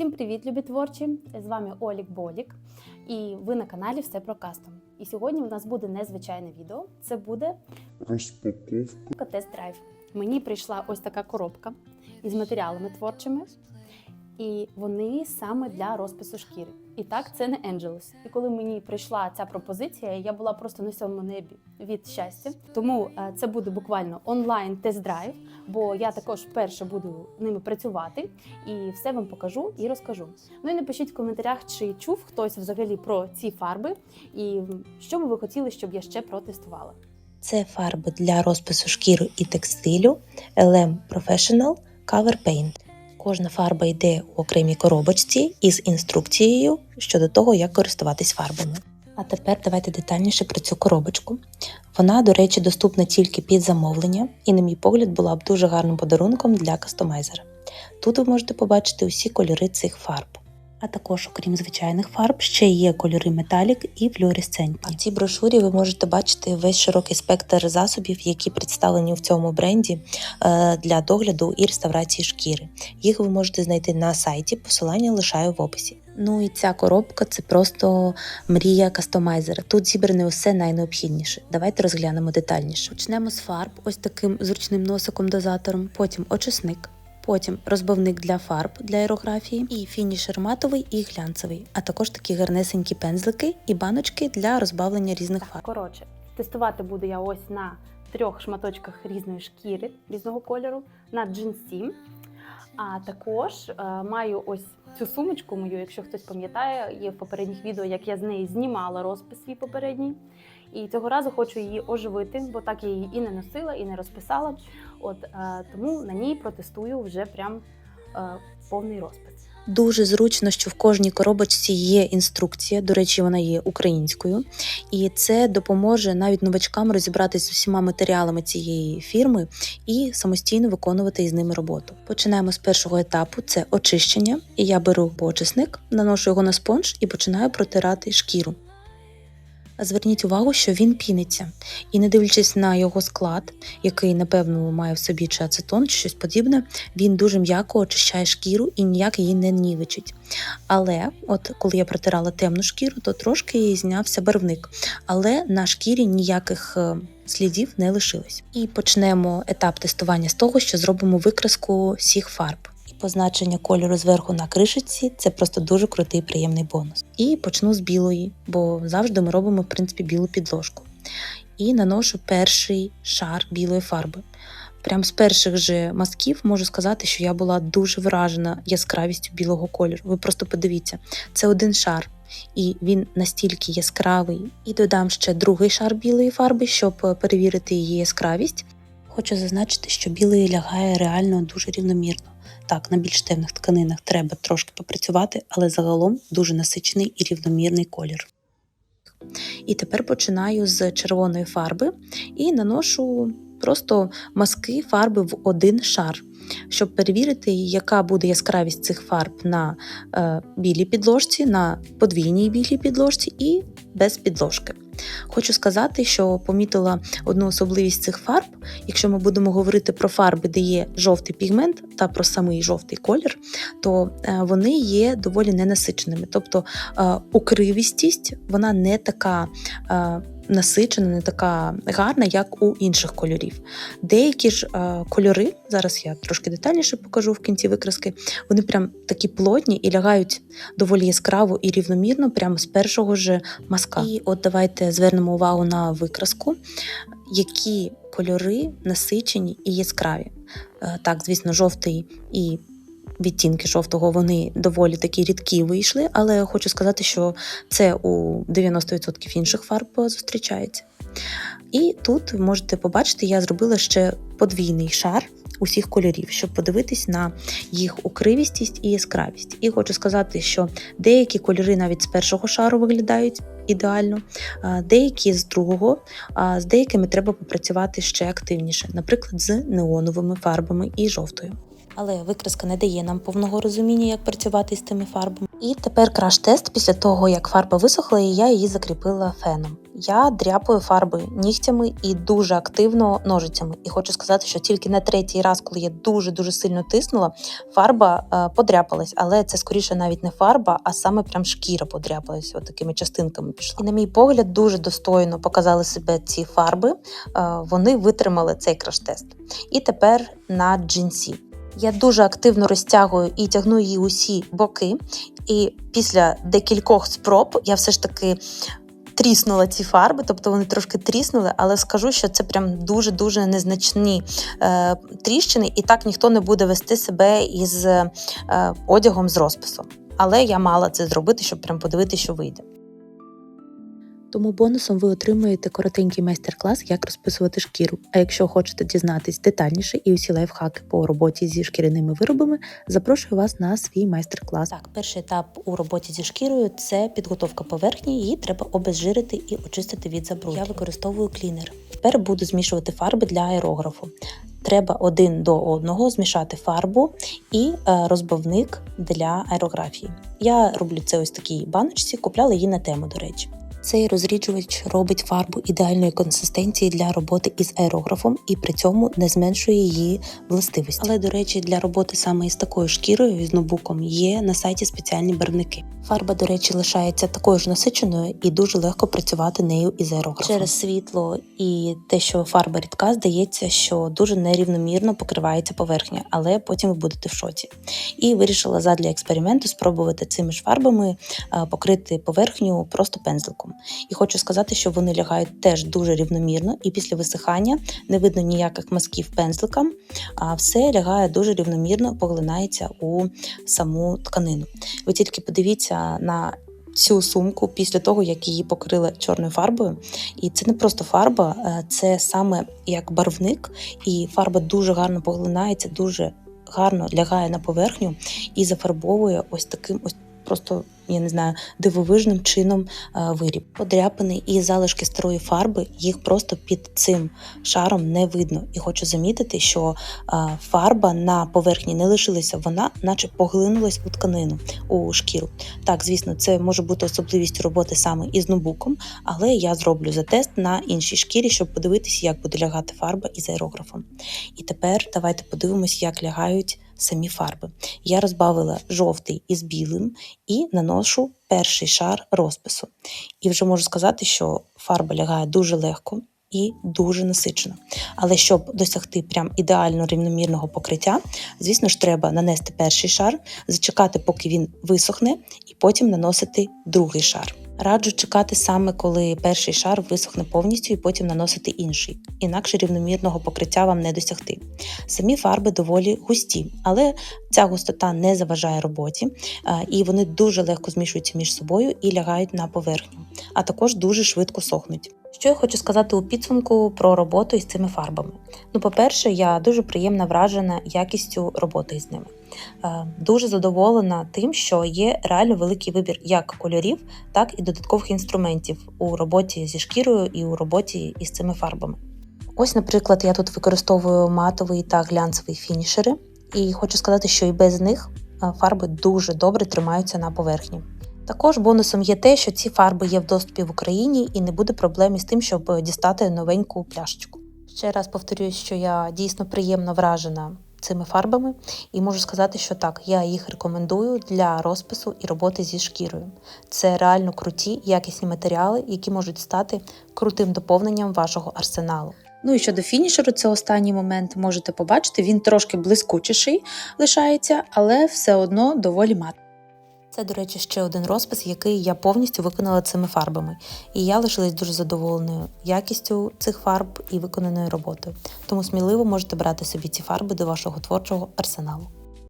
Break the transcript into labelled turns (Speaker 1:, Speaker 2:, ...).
Speaker 1: Усім привіт, любі творчі! З вами Олік Болік, і ви на каналі Все про кастом. І сьогодні у нас буде незвичайне відео. Це буде
Speaker 2: Розпаковка.
Speaker 1: тест-драйв. Мені прийшла ось така коробка із матеріалами творчими, і вони саме для розпису шкіри. І так, це не Angelus. І коли мені прийшла ця пропозиція, я була просто на сьомому небі від щастя. Тому е, це буде буквально онлайн тест-драйв, бо я також вперше буду ними працювати і все вам покажу і розкажу. Ну і напишіть в коментарях, чи чув хтось взагалі про ці фарби, і що би ви хотіли, щоб я ще протестувала.
Speaker 3: Це фарби для розпису шкіри і текстилю LM Professional Cover Paint. Кожна фарба йде у окремій коробочці із інструкцією щодо того, як користуватись фарбами. А тепер давайте детальніше про цю коробочку. Вона, до речі, доступна тільки під замовлення, і, на мій погляд, була б дуже гарним подарунком для кастомайзера. Тут ви можете побачити усі кольори цих фарб. А також, окрім звичайних фарб, ще є кольори металік і флюоресцентні. В цій брошурі ви можете бачити весь широкий спектр засобів, які представлені в цьому бренді е, для догляду і реставрації шкіри. Їх ви можете знайти на сайті, посилання лишаю в описі. Ну і ця коробка це просто мрія кастомайзера. Тут зібране усе найнеобхідніше. Давайте розглянемо детальніше. Почнемо з фарб, ось таким зручним носиком-дозатором, потім очисник. Потім розбавник для фарб для аерографії, і фінішер матовий і глянцевий, а також такі гарнесенькі пензлики і баночки для розбавлення різних фарб.
Speaker 1: Коротше, тестувати буду я ось на трьох шматочках різної шкіри різного кольору на джинсі. А також е, маю ось цю сумочку мою, якщо хтось пам'ятає, є в попередніх відео, як я з неї знімала розпис свій попередній. І цього разу хочу її оживити, бо так я її і не носила, і не розписала. От е, тому на ній протестую вже прям е, повний розпис.
Speaker 3: Дуже зручно, що в кожній коробочці є інструкція. До речі, вона є українською, і це допоможе навіть новачкам розібратися з усіма матеріалами цієї фірми і самостійно виконувати із ними роботу. Починаємо з першого етапу: це очищення. І я беру почисник, наношу його на спонж і починаю протирати шкіру. Зверніть увагу, що він піниться, і не дивлячись на його склад, який, напевно, має в собі чи ацетон, чи щось подібне, він дуже м'яко очищає шкіру і ніяк її не нівечить. Але, от коли я протирала темну шкіру, то трошки знявся барвник, але на шкірі ніяких е, слідів не лишилось. І почнемо етап тестування з того, що зробимо викраску всіх фарб. Позначення кольору зверху на кришечці це просто дуже крутий приємний бонус. І почну з білої, бо завжди ми робимо в принципі білу підложку. І наношу перший шар білої фарби. Прям з перших же мазків можу сказати, що я була дуже вражена яскравістю білого кольору. Ви просто подивіться, це один шар, і він настільки яскравий. І додам ще другий шар білої фарби, щоб е, перевірити її яскравість. Хочу зазначити, що білий лягає реально дуже рівномірно. Так, на більш темних тканинах треба трошки попрацювати, але загалом дуже насичений і рівномірний колір. І тепер починаю з червоної фарби і наношу просто маски фарби в один шар, щоб перевірити, яка буде яскравість цих фарб на е, білій підложці, на подвійній білій підложці і без підложки. Хочу сказати, що помітила одну особливість цих фарб. Якщо ми будемо говорити про фарби, де є жовтий пігмент та про самий жовтий колір, то е, вони є доволі ненасиченими. Тобто е, укривістість вона не така. Насичена, не така гарна, як у інших кольорів. Деякі ж е, кольори, зараз я трошки детальніше покажу в кінці викраски, вони прям такі плотні і лягають доволі яскраво і рівномірно, прямо з першого ж маска. І от давайте звернемо увагу на викраску, які кольори насичені і яскраві. Е, Так, звісно, жовтий і відтінки жовтого вони доволі такі рідкі вийшли, але хочу сказати, що це у 90% інших фарб зустрічається. І тут можете побачити, я зробила ще подвійний шар усіх кольорів, щоб подивитись на їх укривістість і яскравість. І хочу сказати, що деякі кольори навіть з першого шару виглядають ідеально, деякі з другого, а з деякими треба попрацювати ще активніше, наприклад, з неоновими фарбами і жовтою. Але викраска не дає нам повного розуміння, як працювати з тими фарбами. І тепер краш-тест після того, як фарба висохла, і я її закріпила феном. Я дряпаю фарби нігтями і дуже активно ножицями. І хочу сказати, що тільки на третій раз, коли я дуже дуже сильно тиснула, фарба е, подряпалась, але це скоріше навіть не фарба, а саме прям шкіра подряпалась, от такими частинками пішла. І на мій погляд, дуже достойно показали себе ці фарби. Е, вони витримали цей краш-тест. І тепер на джинсі. Я дуже активно розтягую і тягну її усі боки. І після декількох спроб я все ж таки тріснула ці фарби, тобто вони трошки тріснули, але скажу, що це прям дуже-дуже незначні е, тріщини, і так ніхто не буде вести себе із е, одягом з розписом. Але я мала це зробити, щоб прям подивитися, що вийде. Тому бонусом ви отримуєте коротенький майстер-клас, як розписувати шкіру. А якщо хочете дізнатись детальніше і усі лайфхаки по роботі зі шкіряними виробами, запрошую вас на свій майстер-клас. Так, перший етап у роботі зі шкірою це підготовка поверхні. Її треба обезжирити і очистити від забруднень. Я використовую клінер. Тепер буду змішувати фарби для аерографу. Треба один до одного змішати фарбу і е, розбавник для аерографії. Я роблю це ось такій баночці, купляла її на тему, до речі. Цей розріджувач робить фарбу ідеальної консистенції для роботи із аерографом і при цьому не зменшує її властивості. Але, до речі, для роботи саме із такою шкірою з ноутбуком є на сайті спеціальні барвники. Фарба, до речі, лишається такою ж насиченою і дуже легко працювати нею із аерографом. Через світло і те, що фарба рідка, здається, що дуже нерівномірно покривається поверхня, але потім ви будете в шоці. І вирішила задля експерименту спробувати цими ж фарбами е, покрити поверхню просто пензликом. І хочу сказати, що вони лягають теж дуже рівномірно, і після висихання не видно ніяких мазків пензликам, а все лягає дуже рівномірно, поглинається у саму тканину. Ви тільки подивіться на цю сумку після того, як її покрили чорною фарбою. І це не просто фарба, е, це саме як барвник, і фарба дуже гарно поглинається, дуже гарно лягає на поверхню і зафарбовує ось таким ось просто. Я не знаю, дивовижним чином е, виріб. Подряпини і залишки старої фарби, їх просто під цим шаром не видно. І хочу замітити, що е, фарба на поверхні не лишилася, вона наче поглинулась у тканину, у шкіру. Так, звісно, це може бути особливістю роботи саме із ноутбуком, але я зроблю за тест на іншій шкірі, щоб подивитися, як буде лягати фарба із аерографом. І тепер давайте подивимось, як лягають самі фарби. Я розбавила жовтий із білим і наношу перший шар розпису. І вже можу сказати, що фарба лягає дуже легко. І дуже насичено. Але щоб досягти прям ідеально рівномірного покриття, звісно ж, треба нанести перший шар, зачекати, поки він висохне, і потім наносити другий шар. Раджу чекати саме, коли перший шар висохне повністю, і потім наносити інший. Інакше рівномірного покриття вам не досягти. Самі фарби доволі густі, але ця густота не заважає роботі, і вони дуже легко змішуються між собою і лягають на поверхню, а також дуже швидко сохнуть. Що я хочу сказати у підсумку про роботу із цими фарбами? Ну, по-перше, я дуже приємно вражена якістю роботи з ними. Е, Дуже задоволена тим, що є реально великий вибір як кольорів, так і додаткових інструментів у роботі зі шкірою і у роботі із цими фарбами. Ось, наприклад, я тут використовую матовий та глянцевий фінішери, і хочу сказати, що і без них е, фарби дуже добре тримаються на поверхні. Також бонусом є те, що ці фарби є в доступі в Україні і не буде проблем із тим, щоб дістати новеньку пляшечку. Ще раз повторюю, що я дійсно приємно вражена цими фарбами, і можу сказати, що так, я їх рекомендую для розпису і роботи зі шкірою. Це реально круті, якісні матеріали, які можуть стати крутим доповненням вашого арсеналу. Ну і щодо фінішеру, це останній момент можете побачити. Він трошки блискучіший лишається, але все одно доволі матовий. Це, до речі, ще один розпис, який я повністю виконала цими фарбами. І я лишилась дуже задоволеною якістю цих фарб і виконаною роботою. Тому сміливо можете брати собі ці фарби до вашого творчого арсеналу.